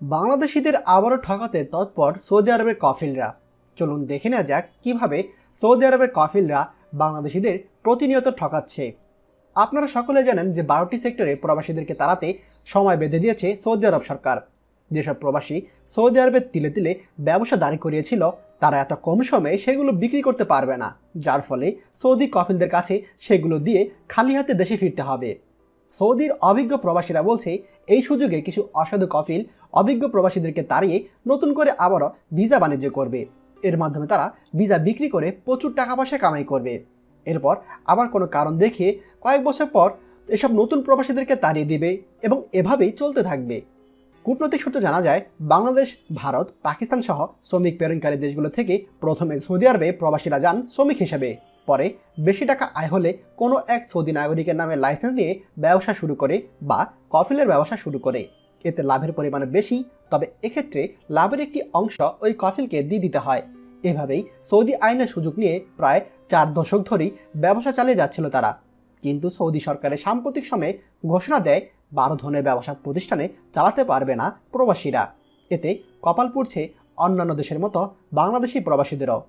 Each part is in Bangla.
বাংলাদেশিদের আবারও ঠকাতে তৎপর সৌদি আরবের কফিলরা। চলুন দেখে নেওয়া যাক কীভাবে সৌদি আরবের কফিলরা বাংলাদেশিদের প্রতিনিয়ত ঠকাচ্ছে। আপনারা সকলে জানেন যে বারোটি সেক্টরে প্রবাসীদেরকে তাড়াতে সময় বেঁধে দিয়েছে সৌদি আরব সরকার। যেসব প্রবাসী সৌদি আরবের তিলে তিলে ব্যবসা দাঁড়ি করিয়েছিল, তারা এত কম সময়ে সেগুলো বিক্রি করতে পারবে না, যার ফলে সৌদি কফিলদের কাছে সেগুলো দিয়ে খালি হাতে দেশে ফিরতে হবে। সৌদির অভিজ্ঞ প্রবাসীরা বলছে, এই সুযোগে কিছু অসাধু কফিল অভিজ্ঞ প্রবাসীদেরকে তাড়িয়ে নতুন করে আবারও ভিসা বাণিজ্য করবে। এর মাধ্যমে তারা ভিসা বিক্রি করে প্রচুর টাকা পয়সা কামাই করবে। এরপর আবার কোনো কারণ দেখে কয়েক বছর পর এসব নতুন প্রবাসীদেরকে তাড়িয়ে দিবে এবং এভাবেই চলতে থাকবে। কূটনৈতিক সূত্রে জানা যায়, বাংলাদেশ, ভারত, পাকিস্তান সহ শ্রমিক প্রেরণকারী দেশগুলো থেকে প্রথমে সৌদি আরবে প্রবাসীরা যান শ্রমিক হিসেবে। পরে বেশি টাকা আয় হলে কোনো এক সৌদি নাগরিকের নামে লাইসেন্স নিয়ে ব্যবসা শুরু করে বা কফিলের ব্যবসা শুরু করে। এতে লাভের পরিমাণ বেশি, তবে এক্ষেত্রে লাভের একটি অংশ ওই কফিলকে দিয়ে দিতে হয়। এভাবেই সৌদি আইনের সুযোগ নিয়ে প্রায় চার দশক ধরেই ব্যবসা চালিয়ে যাচ্ছিল তারা। কিন্তু সৌদি সরকারের সাম্প্রতিক সময়ে ঘোষণা দেয়, বারো ধরনের ব্যবসা প্রতিষ্ঠানে চালাতে পারবে না প্রবাসীরা। এতে কপাল পুড়ছে অন্যান্য দেশের মতো বাংলাদেশি প্রবাসীদেরও।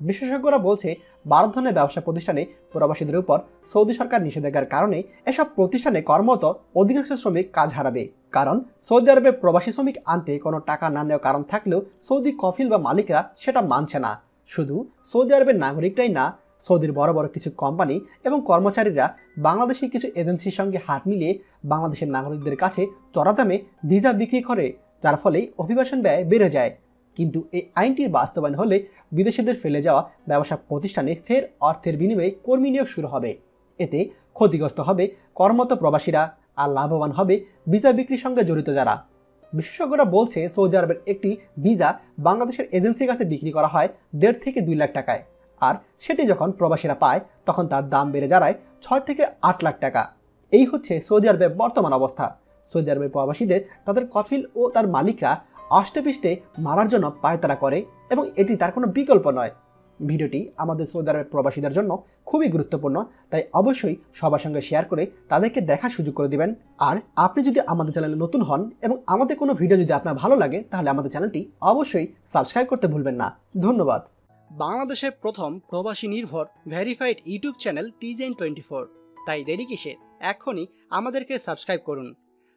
বিশেষজ্ঞরা বলছে বারো ধরনের ব্যবসা প্রতিষ্ঠানে প্রবাসীদের উপর সৌদি সরকার নিষেধাজ্ঞার কারণে এসব প্রতিষ্ঠানে কর্মরত অধিকাংশ শ্রমিক কাজ হারাবে। কারণ, সৌদি আরবে প্রবাসী শ্রমিক আনতে কোনো টাকা না নেওয়ার কারণ থাকলেও সৌদি কফিল বা মালিকরা সেটা মানছে না। শুধু সৌদি আরবের নাগরিকরাই না, সৌদির বড় বড় কিছু কোম্পানি এবং কর্মচারীরা বাংলাদেশি কিছু এজেন্সির সঙ্গে হাত মিলিয়ে বাংলাদেশের নাগরিকদের কাছে চড়া দামে ভিসা বিক্রি করে, যার ফলে অভিবাসন ব্যয় বেড়ে যায়। কিন্তু এই আইনটির বাস্তবায়ন হলে বিদেশিদের ফেলে যাওয়া ব্যবসা প্রতিষ্ঠানে ফের অর্থের বিনিময়ে কর্মী নিয়োগ শুরু হবে। এতে ক্ষতিগ্রস্ত হবে কর্মরত প্রবাসীরা আর লাভবান হবে ভিসা বিক্রির সঙ্গে জড়িত যারা। বিশেষজ্ঞরা বলছে, সৌদি আরবের একটি ভিসা বাংলাদেশের এজেন্সির কাছে বিক্রি করা হয় দেড় থেকে দুই লাখ টাকায়। আর সেটি যখন প্রবাসীরা পায়, তখন তার দাম বেড়ে দাঁড়ায় ছয় থেকে আট লাখ টাকা। এই হচ্ছে সৌদি আরবের বর্তমান অবস্থা। সৌদি আরবের প্রবাসীদের, তাদের কফিল ও তার মালিকরা অষ্টপৃষ্টে মারার জন্য পায়তারা করে এবং এটি তার কোনো বিকল্প নয়। ভিডিওটি আমাদের সৌদি আরবের প্রবাসীদের জন্য খুবই গুরুত্বপূর্ণ, তাই অবশ্যই সবার সঙ্গে শেয়ার করে তাদেরকে দেখার সুযোগ করে দিবেন। আর আপনি যদি আমাদের চ্যানেলে নতুন হন এবং আমাদের কোনো ভিডিও যদি আপনার ভালো লাগে, তাহলে আমাদের চ্যানেলটি অবশ্যই সাবস্ক্রাইব করতে ভুলবেন না। ধন্যবাদ। বাংলাদেশের প্রথম প্রবাসী নির্ভর ভেরিফাইড ইউটিউব চ্যানেল টিজেন টোয়েন্টি ফোর তাই দেরি কিসের? এখনই আমাদেরকে সাবস্ক্রাইব করুন।